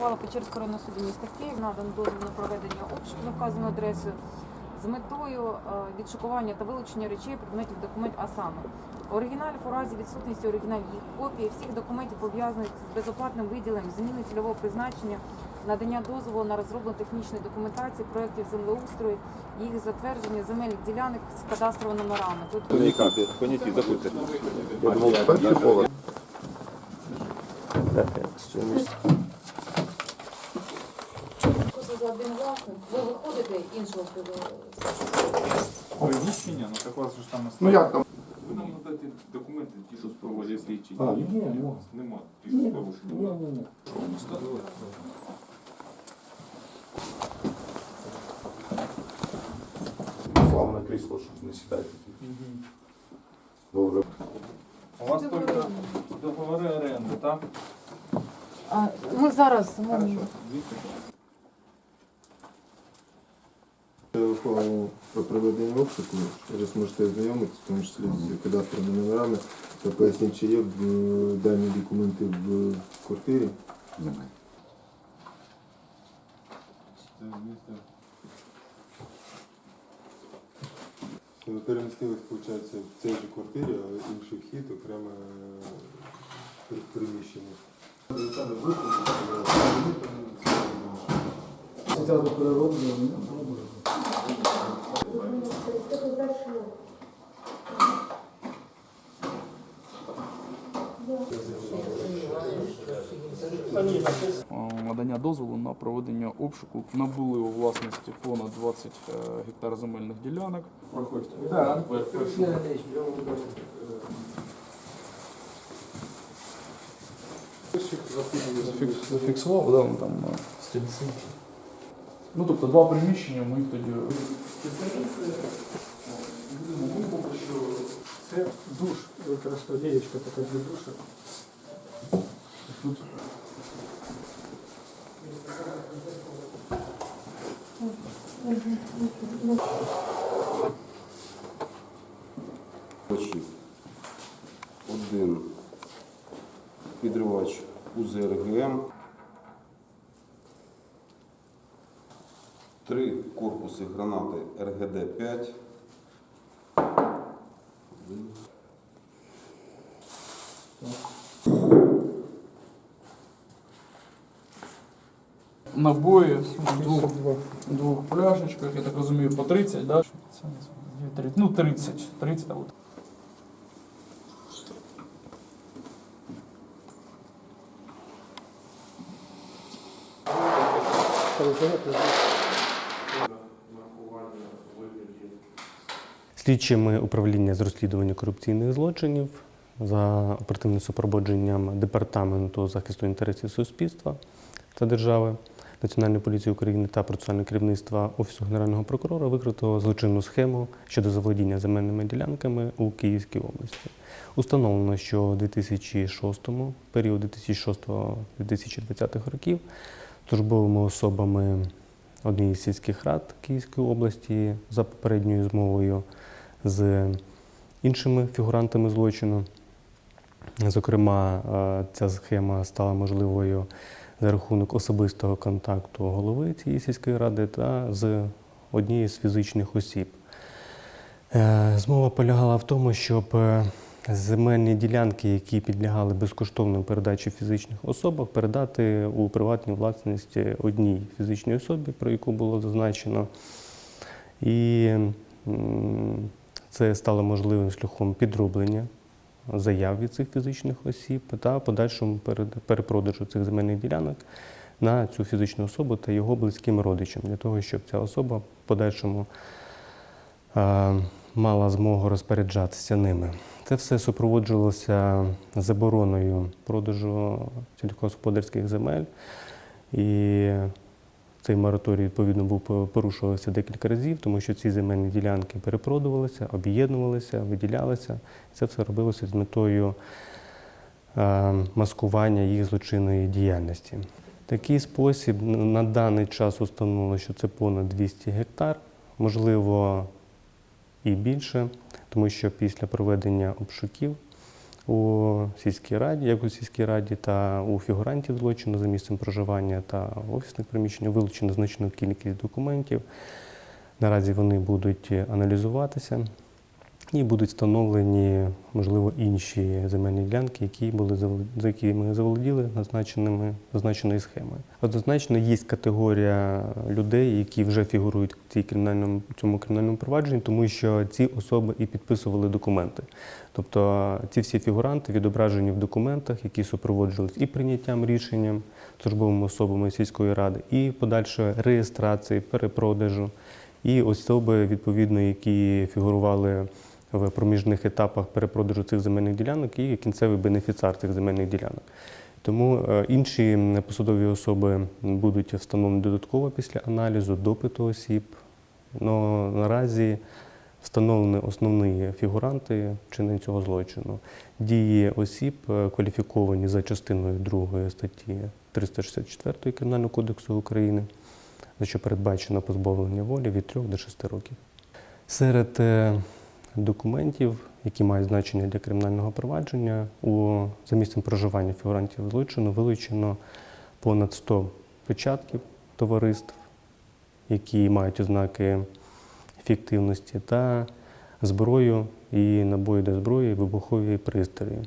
Ухвала Печерського районного суду міста Київ надано дозвіл на проведення обшуку на вказану адресу з метою е, відшукування та вилучення речей, предметів документів, а саме оригіналів у разі відсутності оригіналів їх копії, всіх документів пов'язаних з безоплатним виділенням, зміни цільового призначення, надання дозволу на розроблення технічної документації, проєктів землеустрою, їх затвердження земельних ділянок з кадастровими номерами. Тут Поняті, поняті, заходьте. Я думав, перший за один власник? Ви виходите іншого Приміщення, ну так у вас же ж там Ну як там? Ви нам надаєте документи, ті, що спроводять слідчі. А, ні, ні. Нема. Ті, що Ні, порушені. ні, ні, ні. Слава на крісло, щоб не сідати. Вже У вас тільки договори оренди, так? А, ми зараз Хорошо. Ухвалу про проведення обшуку, ви зможете ознайомитися, в тому числі з кадастровими номерами, та поясніть, чи є е, дані документи в квартирі. немає. Це. Ви перемістились, виходить, в цій же квартирі, але інший вхід, окреме е, приміщення. Це до перероблення. Е, надання дозволу на проведення обшуку набули у власності понад 20 е, гектар земельних ділянок. Проходьте. Зафікс- Зафіксував, да, там е, стільці. Ну, тобто два приміщення, ми їх тоді. Це душ, використовує дієчка така для душа. Підривачів. Один підривач УЗРГМ. Три корпуси гранати РГД-5. Набої в двох, двох пляшечках, я так розумію, по 30, да? Ну, 30, 30, от. Слідчими управління з розслідування корупційних злочинів за оперативним супроводженням департаменту захисту інтересів суспільства та держави Національної поліції України та процесуального керівництва Офісу Генерального прокурора викрито злочинну схему щодо заволодіння земельними ділянками у Київській області. Установлено, що у 2006 період 2006-2020 років службовими особами однієї з сільських рад Київської області за попередньою змовою з іншими фігурантами злочину. Зокрема, е, ця схема стала можливою за рахунок особистого контакту голови цієї сільської ради та з однієї з фізичних осіб. Е, Змова полягала в тому, щоб е, земельні ділянки, які підлягали безкоштовної передачі фізичних особах, передати у приватній власності одній фізичній особі, про яку було зазначено. І це стало можливим шляхом підроблення заяв від цих фізичних осіб та подальшому перепродажу цих земельних ділянок на цю фізичну особу та його близьким родичам, для того, щоб ця особа в подальшому мала змогу розпоряджатися ними. Це все супроводжувалося забороною продажу сільськогосподарських земель. І цей мораторій, відповідно, був порушувався декілька разів, тому що ці земельні ділянки перепродувалися, об'єднувалися, виділялися. Це все робилося з метою е, маскування їх злочинної діяльності. Такий спосіб на даний час установлено, що це понад 200 гектар, можливо, і більше, тому що після проведення обшуків у сільській раді, як у сільській раді, та у фігурантів злочину за місцем проживання та офісних приміщень вилучено значну кількість документів. Наразі вони будуть аналізуватися і будуть встановлені, можливо, інші земельні ділянки, які були за якими заволоділи назначеними зазначеною схемою. Однозначно є категорія людей, які вже фігурують в цій кримінальному цьому кримінальному провадженні, тому що ці особи і підписували документи. Тобто ці всі фігуранти відображені в документах, які супроводжувалися і прийняттям рішенням службовими особами сільської ради, і подальшою реєстрацією, перепродажу, і особи, відповідно, які фігурували в проміжних етапах перепродажу цих земельних ділянок і кінцевий бенефіціар цих земельних ділянок. Тому е, інші посадові особи будуть встановлені додатково після аналізу, допиту осіб. Но наразі встановлені основні фігуранти вчинення цього злочину. Дії осіб е, кваліфіковані за частиною 2 статті 364 Кримінального кодексу України, за що передбачено позбавлення волі від 3 до 6 років. Серед е, документів, які мають значення для кримінального провадження, у за місцем проживання фігурантів злочину вилучено понад 100 печатків товариств, які мають ознаки фіктивності, та зброю і набої до зброї, вибухові пристрої.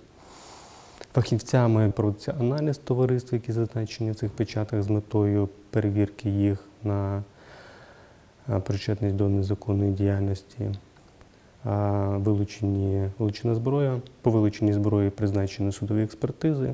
Фахівцями проводиться аналіз товариств, які зазначені в цих печатках з метою перевірки їх на причетність до незаконної діяльності. Вилучені, вилучена зброя, по вилученні зброї призначені судові експертизи.